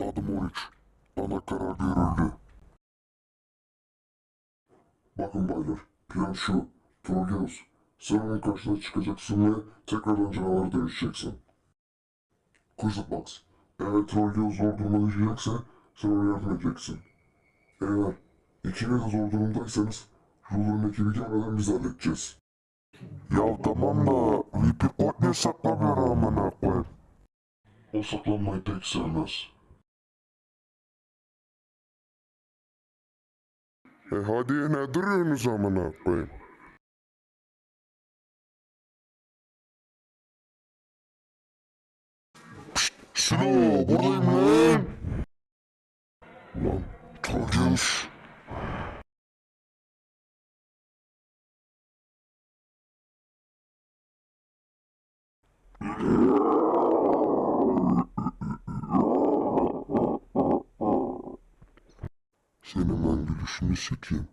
Adım 13. Bana karar verildi. Bakın baylar, plan şu. Trogeus, sen onun karşısına çıkacaksın ve tekrardan canavara dönüşeceksin. Quizzbox, eğer Trogeus zor duruma düşecekse sen ona yardım edeceksin. Eğer ikiniz de zor durumdaysanız Ruler'ın ekibi gelmeden biz halledeceğiz. Ya tamam da VP kod ne saklamıyor amına koyayım. O saklanmayı pek sevmez. E hadi ne duruyorsunuz amına koyayım? Silo buradayım lan. Lan Trollgeus. Senin ben gülüşünü sikeyim.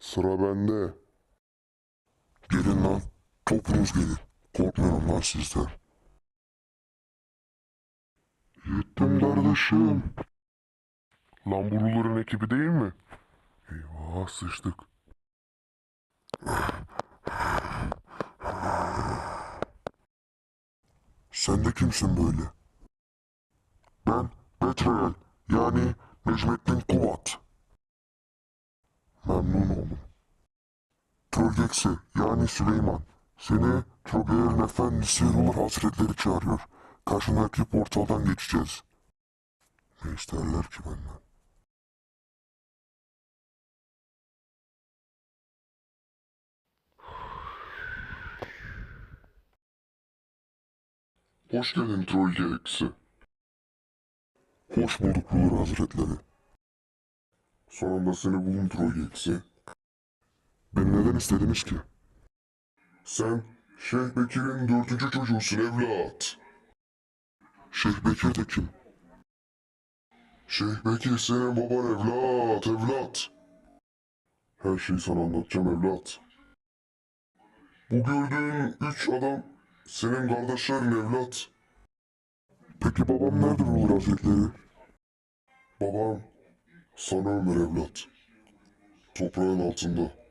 Sıra bende. Gelin lan. Topunuz gelin. Korkmuyorum lan sizden. Yettim kardeşim. Lan bu Ruler'ın ekibi değil mi? Eyvah sıçtık. Sen de kimsin böyle? Ben Betrayal yani Necmettin Kubat. Memnun oldum. Trollgex'i yani Süleyman seni Trogeer'in efendisi Ruler Hazretleri çağırıyor. Karşındaki portaldan geçeceğiz. Ne isterler ki benden? Hoş geldin Trollgex'i. Hoş bulduk Ruler Hazretleri. Sonunda seni buldum Trollgex'i. Beni neden istediniz ki? Sen Şeyh Bekir'in dördüncü çocuğusun evlat. Şeyh Bekir de kim? Şeyh Bekir senin baban evlat, evlat. Her şeyi sana anlatacağım evlat. Bu gördüğün üç adam senin kardeşlerin evlat. Peki babam nerede Ruler Hazretleri? Babam sana ömür evlat. Toprağın altında.